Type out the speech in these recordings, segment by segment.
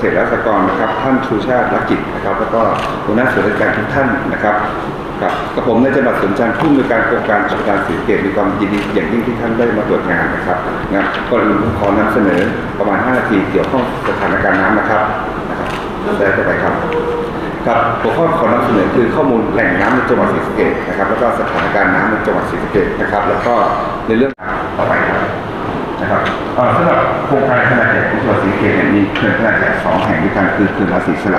ษตรและสหกรณ์นะครับ ท่านชูชาติรักกิจนะครับ แล้วก็หัวหน้าส่วนราชการทุกท่านนะครับกับกับผมในจังหวัดสวนจันทร์ผู้อำนการโครงการจัดการสีสะเกตมีความยินดีอย่างยิ่งที่ท่านได้มาตรวจงานนะครับนะก่อนอื่นขอนำเสนอประมาณ 5 นาทีเกี่ยวข้องสถานการณ์น้ำนะครับนะครับได้ต่อไปครับครับหัวข้อขอนำเสนอคือข้อมูลแหล่งน้ำในจังหวัดศรีสะเกษนะครับ แล้วก็สถานการณ์น้ำในจังหวัดศรีสะเกษนะครับ แล้วก็ในเรื่องต่อไปครับ นะครับสำหรับโครงการขนาดใหญ่ของจังหวัดศรีเกษเนี่ยมีเขื่อนขนาดใหญ่สองแห่งด้วยกันคือเขื่อนราศีสไล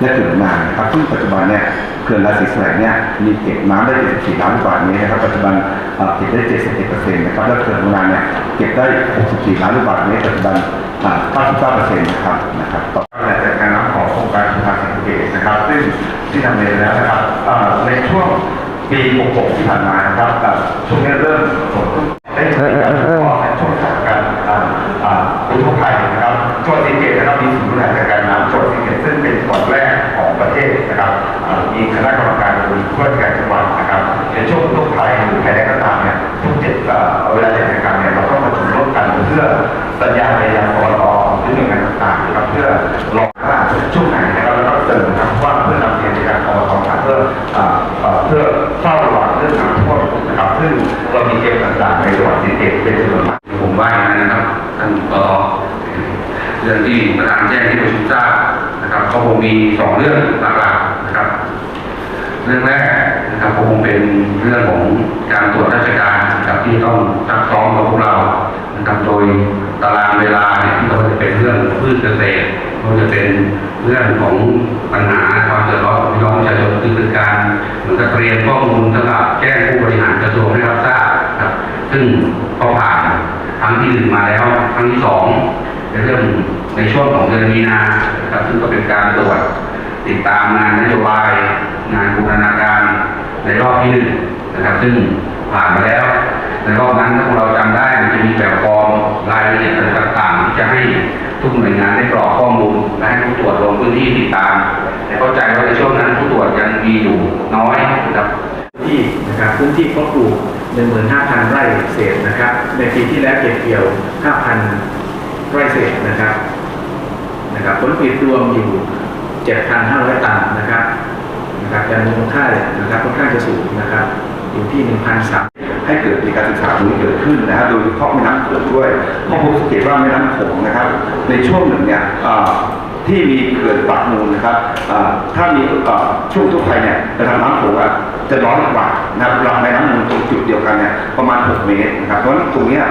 และเขื่อนนานะครับซึ่งปัจจุบันเนี่ยเขื่อนราศีสไลเนี่ยมีเก็บน้ำได้74ล้านลูกบาศก์เมตรนะครับปัจจุบันเอ่อเก็บได้71%นต์นะครับและเขื่อนนางเนี่ยเก็บได้64ล้านลูกบาศก์เมตรปัจจุบันอ่า99%นต์นะครับนะครับต่อไปจัดการน้ำของโครงการสุภาษีเกตนะครับ ซึ่งที่ทำเรียนแล้วนะครับในช่วงปี 66 ที่ผ่านมานะครับเอ่ช่วงนี้เริ่มฝนได้ การณ์อ่าอ่าอุทกภัยนะครับจังหวัดศรีสะเกตนะครับมีศูนย์บริหารจัดการน้ำจังหวัดศรีสะเกษซึ่งเป็นจังหวัดแรกของประเทศนะครับมีคณะกรรมการบริหาราชการจังหวัดนะครับในช่วงอุกภัยหรือภัยแล้งก็ตามเนี่ยทุกเจ็ดเวลาจัดการเนี่ยเราต้องประชุมร่วมกันเพื่อสัญญาณไปยังกรอหรือหน่วยงานต่างๆนะครับเพื่อรองรับช่วงไหนนะครับแล้วก็เสริมนะครับว่าเพื่อนำเรียนในการกรอต่างๆเพื่ออ่าเอ่อเพื่อเฝ้าระวังเรื่องน้ำท่วมนะครับซึ่งเรามีเกมต่างๆในจังหวัดศรีสะเกษเป็นจำนวนมาก ผมว่าอย่างนั้นนะครับท่านปอื่องที่ประธานแจ้งที่ประชุมทราบนะครับก็คงมีสองเรื่องหลักๆนะครับ เรื่องแรกนะครับก็คงเป็นเรื่องของการตรวจราชการนะครับที่ต้องซักซ้อมกับพวกเรานะครับโดยตารางเวลาเนี่ยที่เราจะเป็นเรื่องพืชเกษตรก็จะเป็นเรื่องของปัญหาความเดือดร้อนของพี่น้องประชาชนคือเป็นการเหมือนกับเตรียมข้อมูลสำหรับแจ้งผู้บริหารกระทรวงให้รับทราบครับ ซึ่งก็ผ่านครั้งที่หนึ่งมาแล้วครั้งที่สอง ในเรื่องในช่วงของเดือนมีนาครับซึ่งก็เป็นการตรวจติดตามงานนโยบาย งานบูรณาการในรอบที่หนึ่งนะครับ ซึ่งผ่านมาแล้วในรอบนั้นถ้าพวกเราจำได้มันจะมีแบบฟอร์มรายละเอียดต่างๆที่จะให้ทุกหน่วยงานได้กรอกข้อมูลและให้ผู้ตรวจลงพื้นที่ติดตามแต่เข้าใจว่าในช่วงนั้นผู้ตรวจยังมีอยู่น้อยนะครับที่นะครับพื้นที่เพาะปลูก15,000 ไร่เศษนะครับ ในปีที่แล้วเก็บเกี่ยว 5,000 ไร่เศษนะครับนะครับผลผลิตรวมอยู่ 7,500 ตันนะครับนะครับแต่มูลค่าเนี่ยนะครับค่อนข้างจะสูงนะครับ อยู่ที่ 1,300ให้เกิดมีการศึกษาตรงนี้เกิดขึ้นนะฮะโดยเฉพาะแม่น้ำโขงด้วยเพราะผมสังเกตว่าแม่น้ำโขงนะครับ ในช่วงหนึ่งเนี่ยที่มีเขื่อนปากมูลนะครับถ้ามีช่วงทั่วไปเนี่ยระดับน้ำโขงจะน้อยกว่านะครับระดับแม่น้ำมูลตร จุดเดียวกันเนี่ยประมาณ 6 เมตรนะครับเพราะฉะนั้นตรงเนี้ย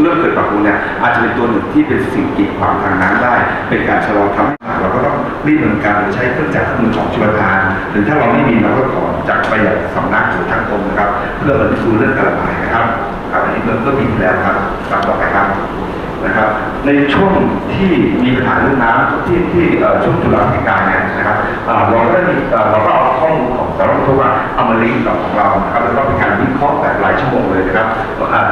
เรื่องเกิดปรับปากมูเนี่ยอาจจะเป็นตัวหนึ่งที่เป็นสิ่งกีดขวางทางน้ำได้ เป็นการชะลอทำให้เราก็ต้องรีบดำเนินการโดยใช้เครื่องจักรเครื่องมือของชลประทานหรือถ้าเราไม่มีเราก็ขอจากไปยังสำนักหรือทางกรมนะครับ เพื่อบรรจุเรื่องการระบายนะครับครับอันนี้เริ่มก็มีอยู่แล้วครับตามต่อไปครับ นะครับ ในช่วงที่มีปัญหาเรื่องน้ำที่ที่ช่วงจุฬาธิการเนี่ยนะครับเราก็ได้มีเราก็เอาข้อมูลของสารพัดว่าเอามาลิงก์กับของเรานะครับแล้วก็เป็นการวิเคราะห์แบบรายชั่วโมงเลยนะครับ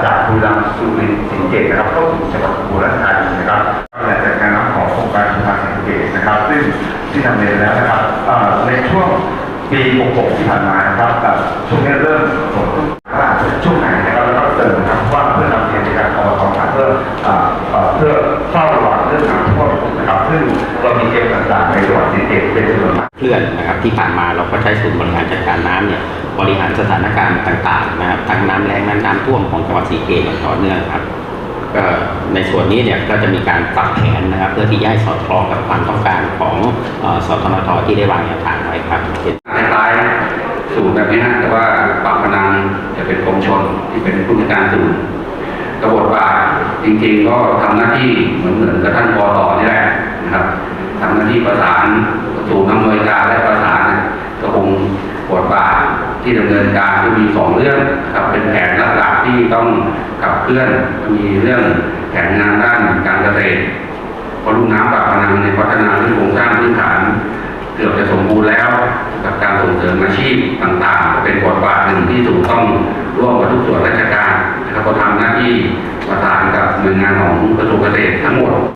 จากบุรีรัมย์สุรินทร์ศรีสะเกษนะครับเข้าสู่จังหวัดอุบลราชธานีนะครับและจัดการน้ำของโครงการสุภาษีเกษนะครับ ซึ่งที่ทำเรียนแล้วนะครับในช่วงปี 66 ที่ผ่านมานะครับแต่ช่วงนี้เริ่มฝนว่าช่วงไหน เรามีเกมต่างๆในจังหวัดสะเกษเป็นจำนวนมากเคลื่อนนะครับที่ผ่านมาเราก็ใช้ศูนย์บริหารจัดการน้ำเนี่ยบริหารสถานการณ์ต่างๆนะครับทั้งน้ำแรงน้ำน้ำท่วมของจังหวัดศรีเกษอย่งต่อเนื่องครับก็ในส่วนนี้เนี่ยก็จะมีการปรับแผนนะครับ เพื่อที่จะให้สอดคล้องกับความต้องการของสทนทที่ได้วางแนวทางไว้ครับคล้ายๆสูตรแบบนี้นะแต่ว่าปากพนังจะเป็นกรมชนที่เป็นผู้จัดการศูนย์กระบวนการจริงๆก็ทำหน้าที่เหมือนเหมือนกับท่านปอต่อนี่แหละนะครับ ทำหน้าที่ประสานศูนย์อำนวยการและประสานก็คงบทบาทที่ดำเนินการจะมีสองเรื่องนะครับเป็นแผนหลักๆที่ต้องขับเคลื่อนมีเรื่องแผนงานด้านการเกษตรพอลุ่มน้ำปากพนังในพัฒนาเรื่องโครงสร้างพื้นฐาน เกือบจะสมบูรณ์แล้วกับการส่งเสริมอาชีพต่างๆก็เป็นบทบาทหนึ่งที่ถูกต้องร่วมกับทุกส่วนราชการนะครับก็ทำหน้าที่ประสานกับหน่วยงานของกระทรวงเกษตรทั้งหมด